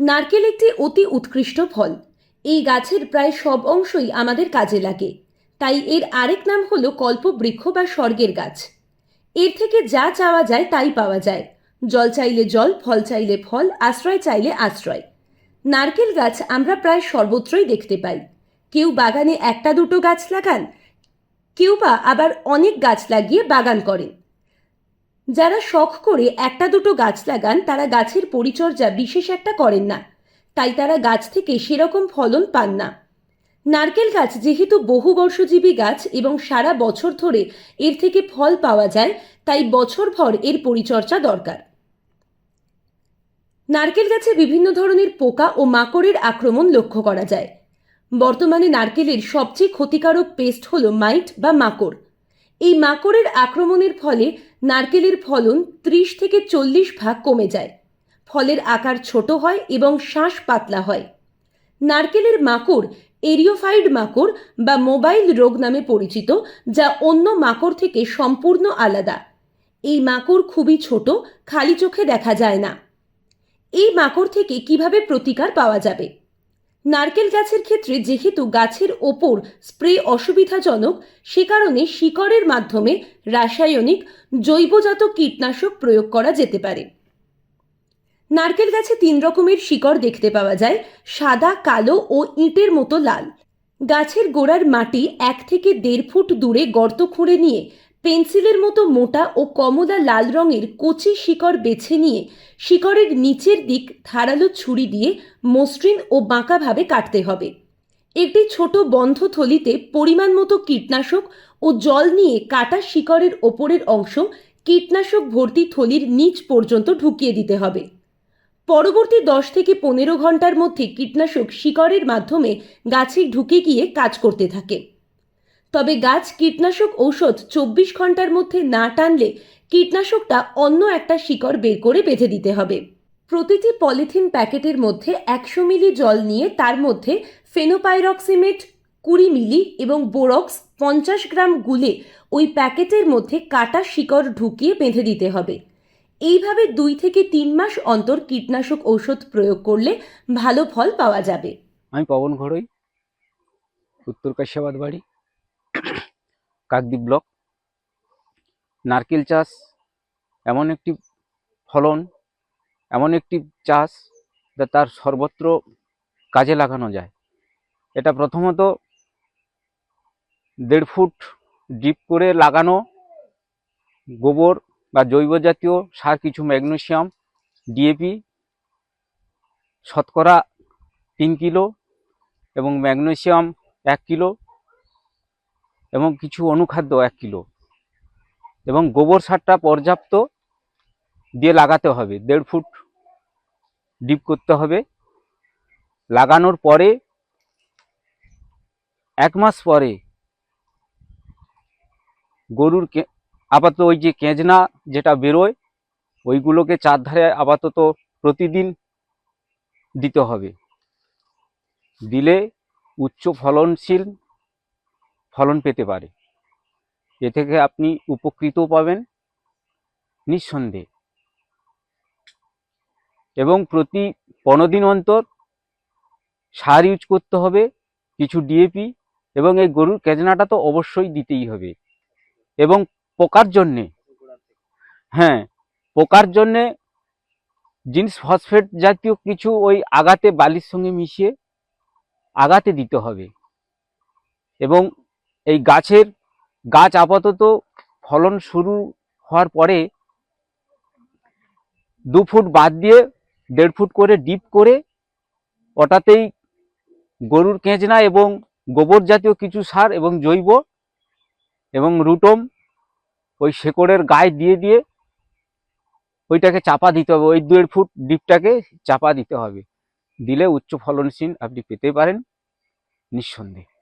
নারকেল একটি অতি উৎকৃষ্ট ফল। এই গাছের প্রায় সব অংশই আমাদের কাজে লাগে। তাই এর আরেক নাম হলো কল্পবৃক্ষ বা স্বর্গের গাছ। এর থেকে যা চাওয়া যায় তাই পাওয়া যায়। জল চাইলে জল, ফল চাইলে ফল, আশ্রয় চাইলে আশ্রয়। নারকেল গাছ আমরা প্রায় সর্বত্রই দেখতে পাই। কেউ বাগানে একটা দুটো গাছ লাগান, কেউ বা আবার অনেক গাছ লাগিয়ে বাগান করেন। যারা শখ করে একটা দুটো গাছ লাগান, তারা গাছের পরিচর্যা বিশেষ একটা করেন না। তাই তারা গাছ থেকে সেরকম ফলন পান না। নারকেল গাছ যেহেতু বহু বর্ষজীবী গাছ এবং সারা বছর ধরে এর থেকে ফল পাওয়া যায়, তাই বছরভর এর পরিচর্যা দরকার। নারকেল গাছে বিভিন্ন ধরনের পোকা ও মাকড়ের আক্রমণ লক্ষ্য করা যায়। বর্তমানে নারকেলের সবচেয়ে ক্ষতিকারক পেস্ট হল মাইট বা মাকড়। এই মাকড়ের আক্রমণের ফলে নারকেলের ফলন ত্রিশ থেকে চল্লিশ ভাগ কমে যায়। ফলের আকার ছোট হয় এবং শ্বাস পাতলা হয়। নারকেলের মাকড় এরিওফাইড মাকড় বা মোবাইল রোগ নামে পরিচিত, যা অন্য মাকড় থেকে সম্পূর্ণ আলাদা। এই মাকড় খুবই ছোট, খালি চোখে দেখা যায় না। এই মাকড় থেকে কীভাবে প্রতিকার পাওয়া যাবে? নারকেল গাছের ক্ষেত্রে যেহেতু গাছের ওপর স্প্রে অসুবিধাজনক, সে কারণে শিকড়ের মাধ্যমে রাসায়নিক, জৈবজাত কীটনাশক প্রয়োগ করা যেতে পারে। নারকেল গাছে তিন রকমের শিকড় দেখতে পাওয়া যায়, সাদা, কালো ও ইঁটের মতো লাল। গাছের গোড়ার মাটি এক থেকে দেড় ফুট দূরে গর্ত খুঁড়ে নিয়ে, পেন্সিলের মতো মোটা ও কমলা লাল রঙের কচি শিকড় বেছে নিয়ে, শিকড়ের নিচের দিক ধারালো ছুরি দিয়ে মসৃণ ও বাঁকাভাবে কাটতে হবে। একটি ছোট বন্ধ থলিতে পরিমাণ মতো কীটনাশক ও জল নিয়ে কাটা শিকড়ের ওপরের অংশ কীটনাশক ভর্তি থলির নিচ পর্যন্ত ঢুকিয়ে দিতে হবে। পরবর্তী দশ থেকে পনেরো ঘণ্টার মধ্যে কীটনাশক শিকড়ের মাধ্যমে গাছে ঢুকে গিয়ে কাজ করতে থাকে। তবে গাছ কীটনাশক ঔষধ চব্বিশ ঘণ্টার মধ্যে না টানলে কীটনাশকটা অন্য একটা শিকড় বের করে বেঁধে দিতে হবে। প্রতিটি পলিথিন প্যাকেটের মধ্যে একশো মিলি জল নিয়ে তার মধ্যে ফেনোপাইরক্সিমেট কুড়ি মিলি এবং বোরক্স পঞ্চাশ গ্রাম গুলে ওই প্যাকেটের মধ্যে কাটা শিকড় ঢুকিয়ে বেঁধে দিতে হবে। এইভাবে দুই থেকে তিন মাস অন্তর কীটনাশক ঔষধ প্রয়োগ করলে ভালো ফল পাওয়া যাবে। আমি পবন ঘড়ই, উত্তর কাশিয়াবাদ বাড়ি, কাকদ্বীপ ব্লক। নারকেল চাষ এমন একটি ফলন, এমন একটি চাষ যা তার সর্বত্র কাজে লাগানো যায়। এটা প্রথমত দেড় ফুট ডিপ করে লাগানো গোবর বা জৈব জাতীয় সার কিছু ম্যাগনেশিয়াম ডিএপি শতকরা তিন কিলো এবং ম্যাগনেশিয়াম এক কিলো এবং কিছু অনুখাদ্য এক কিলো। এবং গোবর সারটা পর্যাপ্ত দিয়ে লাগাতে হবে। দেড় ফুট ডিপ করতে হবে। লাগানোর পরে, এক মাস পরে গরুর আপাতত ওই যে কেঁজনা যেটা বেরোয়, ওইগুলোকে চারধারে আপাতত প্রতিদিন দিতে হবে। দিলে উচ্চ ফলনশীল ফলন পেতে পারে। এ থেকে আপনি উপকৃতও পাবেন নিঃসন্দেহে। এবং প্রতি পনেরো দিন অন্তর সার ইউজ করতে হবে, কিছু ডিএপি এবং এই গরুর কেজনাটা তো অবশ্যই দিতেই হবে। এবং পোকার জন্যে। হ্যাঁ পোকার জন্যে জিন্স ফসফেট জাতীয় কিছু ওই আগাতে বালির সঙ্গে মিশিয়ে আগাতে দিতে হবে। এবং এই গাছের, গাছ আপাতত ফলন শুরু হওয়ার পরে দু ফুট বাদ দিয়ে দেড় ফুট করে ডিপ করে ওটাতেই গরুর কেঁচনা এবং গোবর জাতীয় কিছু সার এবং জৈব এবং রুটম ওই শেকড়ের গায়ে দিয়ে দিয়ে ওইটাকে চাপা দিতে হবে। ওই দেড় ফুট ডিপটাকে চাপা দিতে হবে। দিলে উচ্চ ফলনশীল আপনি পেতে পারেন, নিঃসন্দেহে।